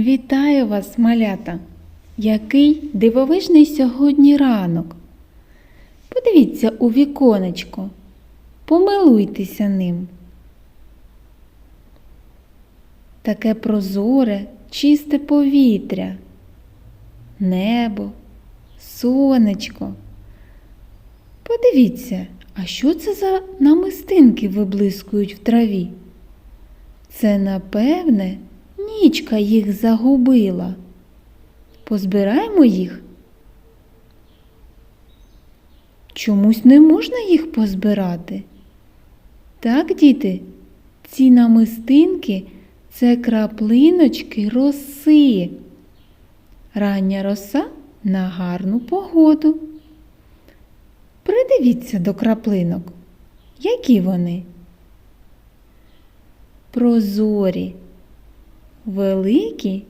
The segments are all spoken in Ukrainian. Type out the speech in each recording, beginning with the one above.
Вітаю вас, малята! Який дивовижний сьогодні ранок. Подивіться у віконечко, помилуйтеся ним. Таке прозоре, чисте повітря, небо, сонечко. Подивіться, а що це за намистинки виблискують в траві? Це, напевне, нічка їх загубила. Позбираємо їх. Чомусь не можна їх позбирати. Так, діти, ці намистинки це краплиночки роси. Рання роса на гарну погоду. Придивіться до краплинок. Які вони? Прозорі, великі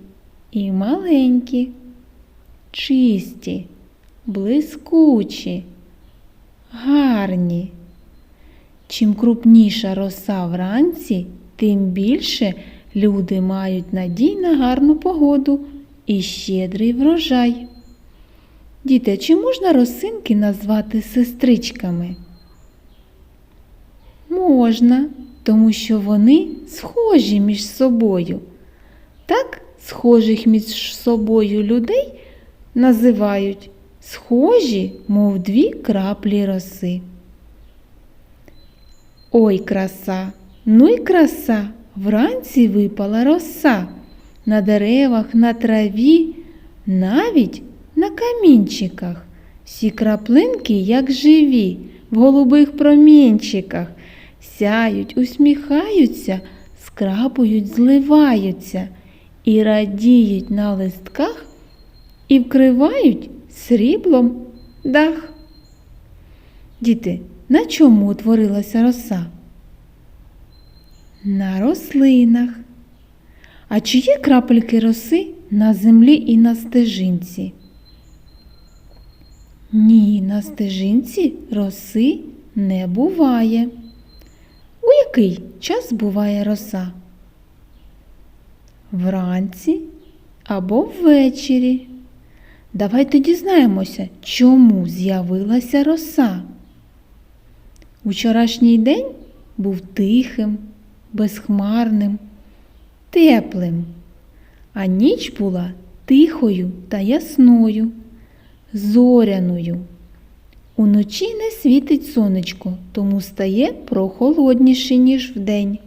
і маленькі, чисті, блискучі, гарні. Чим крупніша роса вранці, тим більше люди мають надій на гарну погоду і щедрий врожай. Діти, чи можна росинки назвати сестричками? Можна, тому що вони схожі між собою. Так, схожих між собою людей називають схожі, мов дві краплі роси. Ой, краса, ну й краса, вранці випала роса, на деревах, на траві, навіть на камінчиках. Всі краплинки, як живі, в голубих промінчиках, сяють, усміхаються, скрапують, зливаються і радіють на листках і вкривають сріблом дах. Діти, на чому утворилася роса? На рослинах. А чи є крапельки роси на землі і на стежинці? Ні, на стежинці роси не буває. У який час буває роса? Вранці або ввечері. Давайте дізнаємося, чому з'явилася роса. Учорашній день був тихим, безхмарним, теплим, а ніч була тихою та ясною, зоряною. Уночі не світить сонечко, тому стає прохолодніше, ніж вдень.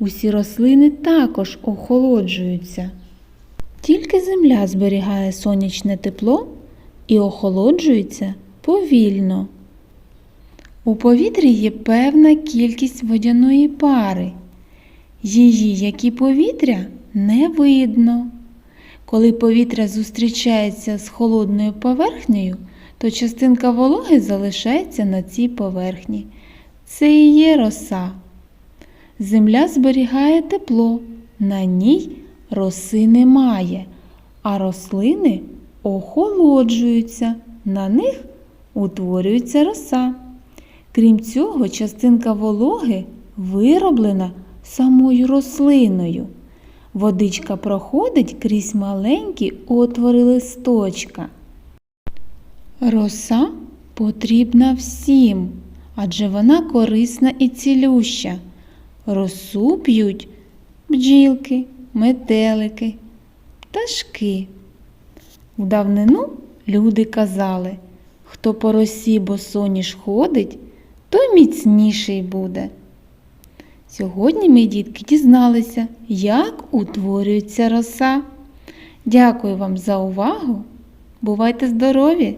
Усі рослини також охолоджуються. Тільки земля зберігає сонячне тепло і охолоджується повільно. У повітрі є певна кількість водяної пари. Її, як і повітря, не видно. Коли повітря зустрічається з холодною поверхнею, то частинка вологи залишається на цій поверхні. Це і є роса. Земля зберігає тепло, на ній роси немає, а рослини охолоджуються, на них утворюється роса. Крім цього, частинка вологи вироблена самою рослиною. Водичка проходить крізь маленькі отвори листочка. Роса потрібна всім, адже вона корисна і цілюща. Росу п'ють бджілки, метелики, пташки. В давнину люди казали, хто по росі босоніж ходить, той міцніший буде. Сьогодні ми, дітки, дізналися, як утворюється роса. Дякую вам за увагу. Бувайте здорові!